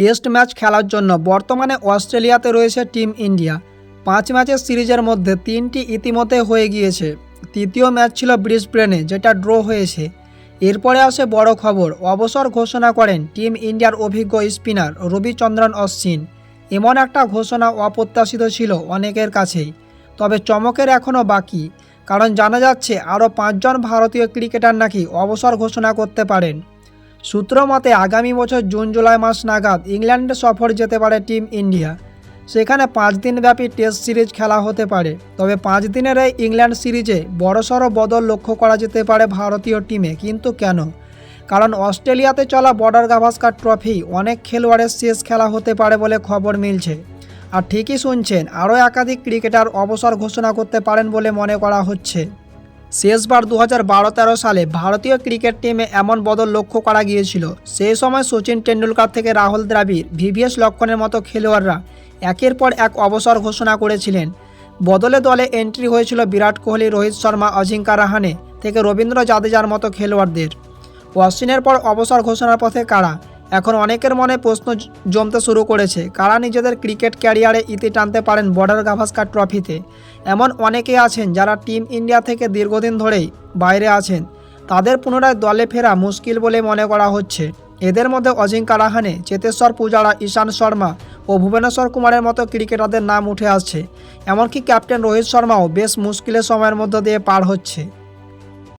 Test match খেলার জন্য বর্তমানে অস্ট্রেলিয়াতে রয়েছে টিম ইন্ডিয়া। পাঁচ ম্যাচের সিরিজের মধ্যে তিনটি ইতিমধ্যে হয়ে গিয়েছে। তৃতীয় ম্যাচ ছিল ব্রিসব্রেনে যেটা ড্র হয়েছে। এরপরে আসে বড় খবর, অবসর ঘোষণা করেন টিম ইন্ডিয়ার অভিজ্ঞ স্পিনার রবিচন্দ্রন অশ্বিন। এমন একটা ঘোষণা অপ্রত্যাশিত ছিল অনেকের কাছেই, তবে চমকের এখনও বাকি, কারণ জানা যাচ্ছে আরও পাঁচজন ভারতীয় ক্রিকেটার নাকি অবসর ঘোষণা করতে পারেন। সূত্র মতে আগামী বছর জুন, জুলাই মাস নাগাদ ইংল্যান্ডে সফর যেতে পারে টিম ইন্ডিয়া। সেখানে পাঁচ দিনব্যাপী টেস্ট সিরিজ খেলা হতে পারে। তবে পাঁচ দিনের এই ইংল্যান্ড সিরিজে বড়সড় বদল লক্ষ্য করা যেতে পারে ভারতীয় টিমে। কিন্তু কেন? কারণ অস্ট্রেলিয়াতে চলা বর্ডার গাভাস্কার ট্রফি অনেক খেলোয়াড়ের শেষ খেলা হতে পারে বলে খবর মিলছে। আর ঠিকই শুনছেন, আরও একাধিক ক্রিকেটার অবসর ঘোষণা করতে পারেন বলে মনে করা হচ্ছে। শেষবার দু হাজার সালে ভারতীয় ক্রিকেট টিমে এমন বদল লক্ষ্য করা গিয়েছিল। সেই সময় সচিন টেন্ডুলকার থেকে রাহুল দ্রাবিড়, ভিভিএস লক্ষণের মতো খেলোয়াড়রা একের পর এক অবসর ঘোষণা করেছিলেন। বদলে দলে এন্ট্রি হয়েছিল বিরাট কোহলি, রোহিত শর্মা, অজিঙ্কা রাহানে থেকে রবীন্দ্র জাদেজার মতো খেলোয়াড়দের। অশ্বিনের পর অবসর ঘোষণার পথে কারা? এখন অনেকের মনে প্রশ্ন জমতে শুরু করেছে, কারা নিজেদের ক্রিকেট ক্যারিয়ারে ইতি টানতে পারেন বর্ডার গাভাস্কার ট্রফিতে? এমন অনেকে আছেন যারা টিম ইন্ডিয়া থেকে দীর্ঘদিন ধরেই বাইরে আছেন। তাদের পুনরায় দলে ফেরা মুশকিল বলে মনে করা হচ্ছে। এদের মধ্যে অজিঙ্কা রাহানে চেতেশ্বর পূজারা, ঈশান শর্মা ও ভুবনেশ্বর কুমারের মতো ক্রিকেটারদের নাম উঠে আসছে। এমনকি ক্যাপ্টেন রোহিত শর্মাও বেশ মুশকিলের সময়ের মধ্য দিয়ে পার হচ্ছে।